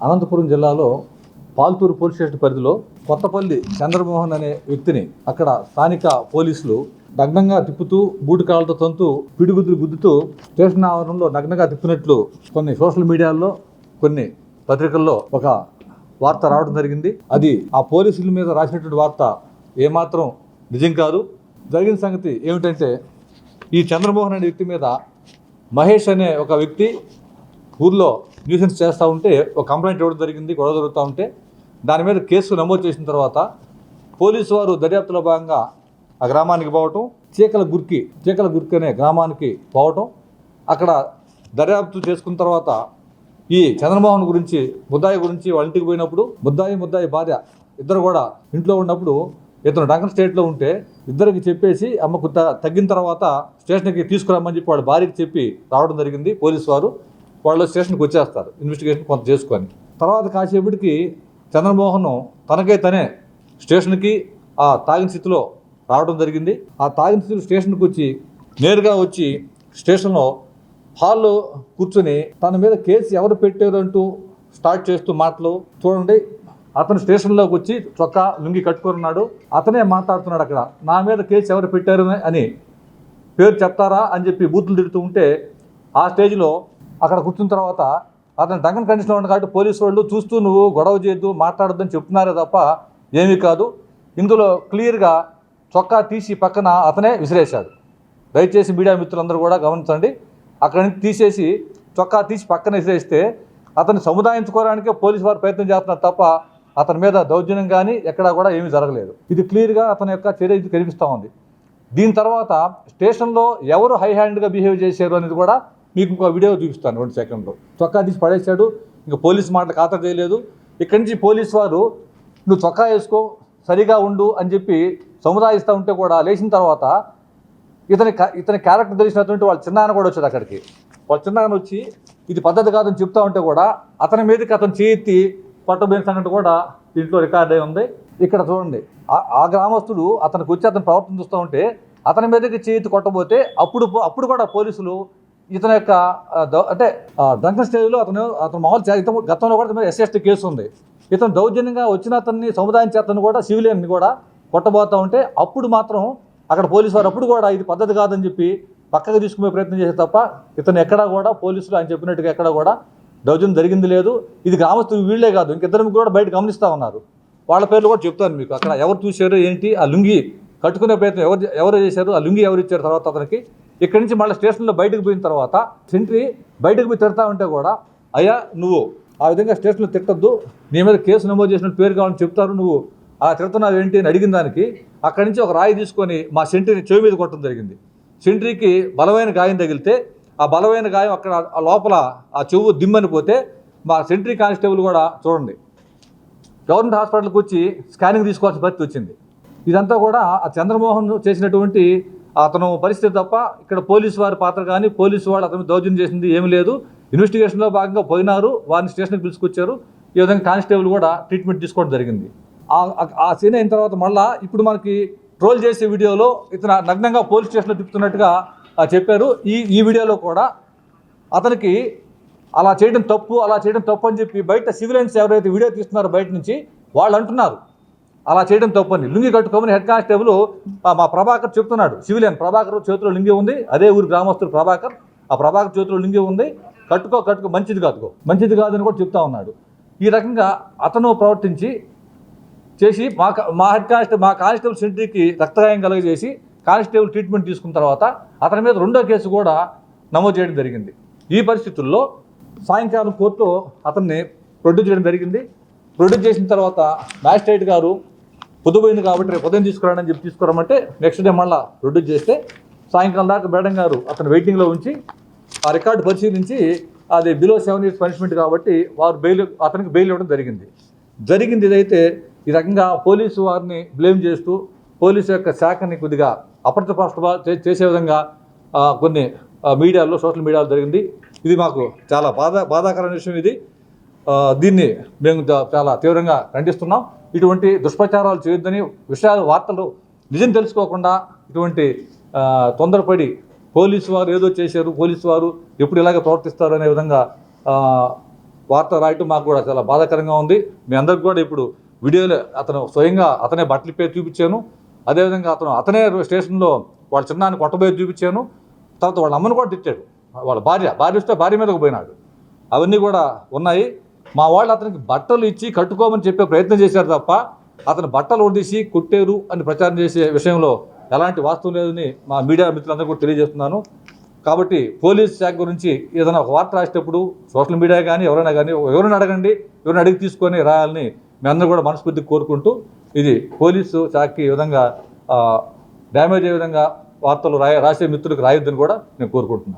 అనంతపురం జిల్లాలో Paltur police station పరిధిలో కొత్తపల్లి చంద్రమోహన్ అనే వ్యక్తిని అక్కడ స్థానిక పోలీసులు నగ్నంగా తిప్పుతూ బూటు కాళ్ళతో తంతు పిడిగుద్దులు గుద్దుతూ స్టేషన్ ఆవరణలో నగ్నంగా తిప్పినట్లు కొన్ని సోషల్ మీడియాల్లో కొన్ని పత్రికల్లో ఒక వార్త రావడం జరిగింది. అది ఆ పోలీసుల మీద రాసినటువంటి వార్త ఏమాత్రం నిజం కాదు. జరిగిన సంగతి ఏమిటంటే ఈ చంద్రమోహన్ అనే వ్యక్తి మీద మహేష్ అనే ఒక వ్యక్తి ఊర్లో న్యూసెన్స్ చేస్తూ ఉంటే ఒక కంప్లైంట్ ఇవ్వడం జరిగింది గొడవ జరుగుతూ ఉంటే దాని మీద కేసు నమోదు చేసిన తర్వాత పోలీసు వారు దర్యాప్తులో భాగంగా ఆ గ్రామానికి పోవటం చీకల గుర్కి చీకల గుర్కి అనే గ్రామానికి పోవటం అక్కడ దర్యాప్తు చేసుకున్న తర్వాత ఈ చంద్రమోహన్ గురించి ముద్దాయి గురించి వాళ్ళ ఇంటికి పోయినప్పుడు ముద్దాయి ముద్దాయి భార్య ఇద్దరు కూడా ఇంట్లో ఉన్నప్పుడు ఇతను డంకన్ స్టేట్లో ఉంటే ఇద్దరికి చెప్పేసి అమ్మకు త- తగ్గిన తర్వాత స్టేషన్కి తీసుకురమ్మని చెప్పి వాళ్ళ భార్యకి చెప్పి రావడం జరిగింది పోలీసు వారు. వాళ్ళు స్టేషన్కి వచ్చేస్తారు ఇన్వెస్టిగేషన్ కొంత చేసుకొని. తర్వాత కాసేపటికి చంద్రమోహన్ తనకే తనే స్టేషన్కి ఆ తాగిన స్థితిలో రావడం జరిగింది. ఆ తాగిన స్థితిలో స్టేషన్కి వచ్చి నేరుగా వచ్చి స్టేషన్లో హాల్లో కూర్చొని తన మీద కేసు ఎవరు పెట్టారు అంటూ స్టార్ట్ చేస్తూ మాటలు చూడండి. అతను స్టేషన్లోకి వచ్చి చొక్కా లుంగి కట్టుకొని ఉన్నాడు. అతనే మాట్లాడుతున్నాడు అక్కడ నా మీద కేసు ఎవరు పెట్టారు? అని పేరు చెప్తారా అని చెప్పి బూతులు తిడుతూ ఉంటే ఆ స్టేజ్లో అక్కడ కూర్చున్న తర్వాత అతను డంకన్ కండిషన్లో ఉన్న కాబట్టి పోలీసు వాళ్ళు చూస్తూ నువ్వు గొడవ చేయొద్దు మాట్లాడొద్దని చెప్తున్నారే తప్ప ఏమీ కాదు. ఇందులో క్లియర్గా చొక్కా తీసి పక్కన అతనే విసిరేశాడు. దయచేసి మీడియా మిత్రులందరూ కూడా గమనించండి. అక్కడి నుంచి తీసేసి చొక్కా తీసి పక్కన విసిరేస్తే అతన్ని సముదాయించుకోవడానికే పోలీసు వారు ప్రయత్నం చేస్తున్నారు తప్ప అతని మీద దౌర్జన్యం కానీ ఎక్కడా కూడా ఏమీ జరగలేదు. ఇది క్లియర్గా అతని యొక్క చర్య ఇది కనిపిస్తూ ఉంది. దీని తర్వాత స్టేషన్లో ఎవరు హై హ్యాండ్గా బిహేవ్ చేశారు అనేది కూడా మీకు ఇంకో వీడియో చూపిస్తాను రెండు సెకండ్లో. చొక్కా తీసి పడేశాడు ఇంకా పోలీస్ మాటలు ఖాతా చేయలేదు. ఇక్కడి నుంచి పోలీస్ వారు నువ్వు చొక్కా వేసుకో సరిగా ఉండు అని చెప్పి సముదాయిస్తూ ఉంటే కూడా లేచిన తర్వాత ఇతని క- ఇతని క్యారెక్టర్ తెలిసినటువంటి వాళ్ళ చిన్నాన్న కూడా వచ్చాడు అక్కడికి. వాళ్ళ చిన్నాన్న వచ్చి ఇది పద్ధతి కాదని చెప్తా ఉంటే కూడా అతని మీదకి అతను చేతి పట్టబోయిన సంగతి కూడా దీంట్లో రికార్డ్ అయి ఉంది. ఇక్కడ చూడండి ఆ- గ్రామస్తుడు అతనికి వచ్చి అతను ప్రవర్తన చూస్తూ ఉంటే అతని మీదకి చేతి కొట్టబోతే అప్పుడు అప్పుడు కూడా పోలీసులు ఇతని యొక్క అంటే డ్రంకన్ స్టేజ్లో అతను అతను మామూలు ఇతను గతంలో కూడా ఇతని మీద ఎస్ఎస్టీ కేసు ఉంది. ఇతను దౌర్జన్యంగా వచ్చిన అతన్ని సముదాయం చేతను కూడా సివిలియన్ని కూడా కొట్టబోతా ఉంటే అప్పుడు మాత్రం అక్కడ పోలీసు వారు అప్పుడు కూడా ఇది పద్ధతి కాదని చెప్పి పక్కకు తీసుకునే ప్రయత్నం చేసే తప్ప ఇతను ఎక్కడా కూడా పోలీసులు ఆయన చెప్పినట్టుగా ఎక్కడా కూడా దౌర్జన్యం జరిగింది లేదు. ఇది గ్రామస్తులు వీళ్ళే కాదు. ఇంకిద్దరు కూడా బయట గమనిస్తూ ఉన్నారు. వాళ్ళ పేర్లు కూడా చెప్తాను మీకు. అక్కడ ఎవరు చూశారు ఏంటి? ఆ లుంగి కట్టుకునే ప్రయత్నం ఎవరు ఎవరు చేశారు? ఆ లుంగి ఎవరు ఇచ్చారు? తర్వాత అతనికి ఇక్కడి నుంచి మళ్ళీ స్టేషన్లో బయటకు పోయిన తర్వాత సెంట్రీ బయటకు పోయి తిడతా ఉంటే కూడా అయ్యా నువ్వు ఆ విధంగా స్టేషన్లో తిట్టద్దు నీ మీద కేసు నమోదు చేసిన పేరు కావాలని చెప్తారు నువ్వు అలా తిడుతున్నావు ఏంటి? అని అడిగిన దానికి అక్కడి నుంచి ఒక రాయి తీసుకొని మా సెంట్రీని చెవి మీద కొట్టడం జరిగింది. సెంట్రీకి బలమైన గాయం తగిలితే ఆ బలమైన గాయం అక్కడ లోపల ఆ చెవు దిమ్మని పోతే మా సెంట్రీ కానిస్టేబుల్ కూడా చూడండి. గవర్నమెంట్ హాస్పిటల్కి వచ్చి స్కానింగ్ తీసుకోవాల్సిన పరిస్థితి వచ్చింది. ఇదంతా కూడా ఆ చంద్రమోహన్ చేసినటువంటి అతను పరిస్థితి తప్ప ఇక్కడ పోలీసు వారి పాత్ర కానీ పోలీసు వాళ్ళు అతను దౌర్జన్యం చేసింది ఏమీ లేదు. ఇన్వెస్టిగేషన్లో భాగంగా పోయినారు వారిని స్టేషన్కి పిలుచుకొచ్చారు. ఈ విధంగా కానిస్టేబుల్ కూడా ట్రీట్మెంట్ తీసుకోవడం జరిగింది. ఆ- సీన్ అయిన తర్వాత మళ్ళా ఇప్పుడు మనకి ట్రోల్ చేసే వీడియోలో ఇతను నగ్నంగా పోలీస్ స్టేషన్లో తిప్పుతున్నట్టుగా చెప్పారు. ఈ ఈ వీడియోలో కూడా అతనికి అలా చేయడం తప్పు అలా చేయడం తప్పు అని చెప్పి బయట సివిలియన్స్ ఎవరైతే వీడియో తీస్తున్నారో బయట నుంచి వాళ్ళు అంటున్నారు. అలా చేయడం తప్పని. లుంగి కట్టుకోమని హెడ్ కానిస్టేబుల్ మా ప్రభాకర్ చెప్తున్నాడు. సివిలియన్ ప్రభాకర్ చేతిలో లింగి ఉంది అదే ఊరి గ్రామస్తుడు ప్రభాకర్. ఆ ప్రభాకర్ చేతిలో లింగి ఉంది కట్టుకో కట్టుకో మంచిది కాదుకో. మంచిది కాదని కూడా చెప్తా ఉన్నాడు. ఈ రకంగా అతను ప్రవర్తించి చేసి మా మా హెడ్ కానిస్టేబుల్ మా కానిస్టేబుల్ సెంట్రీకి రక్తగాయం కలుగజేసి కానిస్టేబుల్ ట్రీట్మెంట్ తీసుకున్న తర్వాత అతని మీద రెండో కేసు కూడా నమోదు చేయడం జరిగింది. ఈ పరిస్థితుల్లో సాయంకాలం కోర్టులో అతన్ని ప్రొడ్యూస్ చేయడం జరిగింది. ప్రొడ్యూస్ చేసిన తర్వాత మ్యాజిస్ట్రేట్ గారు పొద్దుపోయింది కాబట్టి రేపు ఉదయం తీసుకురాడని చెప్పి తీసుకురామంటే నెక్స్ట్ డే మళ్ళీ ప్రొడ్యూస్ చేస్తే సాయంకాలం దాకా మేడం గారు అతను వెయిటింగ్లో ఉంచి ఆ రికార్డు పరిశీలించి అది బిలో సెవెన్ ఇయర్స్ పనిష్మెంట్ కాబట్టి వారు బెయిల్ అతనికి బెయిల్ ఇవ్వడం జరిగింది. జరిగింది ఇదైతే ఈ రకంగా పోలీసు వారిని బ్లేమ్ చేస్తూ పోలీసు యొక్క శాఖని కొద్దిగా అప్రతిపక్ష చేసే విధంగా కొన్ని మీడియాలో సోషల్ మీడియాలో జరిగింది. ఇది మాకు చాలా బాధ బాధాకరమైన విషయం ఇది. దీన్ని మేము చాలా తీవ్రంగా ఖండిస్తున్నాం. ఇటువంటి దుష్ప్రచారాలు చేయొద్దని విషయాలు వార్తలు నిజం తెలుసుకోకుండా ఇటువంటి తొందరపడి పోలీసు వారు ఏదో చేశారు పోలీసు వారు ఎప్పుడు ఇలాగ ప్రవర్తిస్తారు అనే విధంగా వార్త రాయటం మాకు కూడా చాలా బాధాకరంగా ఉంది. మీ అందరికి కూడా ఇప్పుడు వీడియోలో అతను స్వయంగా అతనే బట్టలు పేరు చూపించాను. అదేవిధంగా అతను అతనే స్టేషన్లో వాళ్ళ చిన్నాన్ని కొట్టబోయి చూపించాను. తర్వాత వాళ్ళ అమ్మను కూడా తిట్టాడు. వాళ్ళ భార్య భార్య వస్తే భార్య మీదకు పోయినాడు. అవన్నీ కూడా ఉన్నాయి. మా వాళ్ళు అతనికి బట్టలు ఇచ్చి కట్టుకోమని చెప్పే ప్రయత్నం చేశారు తప్ప అతను బట్టలు ఒడిసి కుట్టేరు అని ప్రచారం చేసే విషయంలో ఎలాంటి వాస్తవం లేదని మా మీడియా మిత్రులందరూ కూడా తెలియజేస్తున్నాను. కాబట్టి పోలీస్ శాఖ గురించి ఏదైనా ఒక వార్త రాసేటప్పుడు సోషల్ మీడియా కానీ ఎవరైనా కానీ ఎవరైనా అడగండి ఎవరైనా అడిగి తీసుకొని రాయాలని మీ అందరూ కూడా మనస్ఫూర్తిగా కోరుకుంటూ ఇది పోలీసు శాఖకి ఈ విధంగా డ్యామేజ్ అయ్యే విధంగా వార్తలు రాయ రాసే మిత్రులకు రాయొద్దని కూడా నేను కోరుకుంటున్నాను.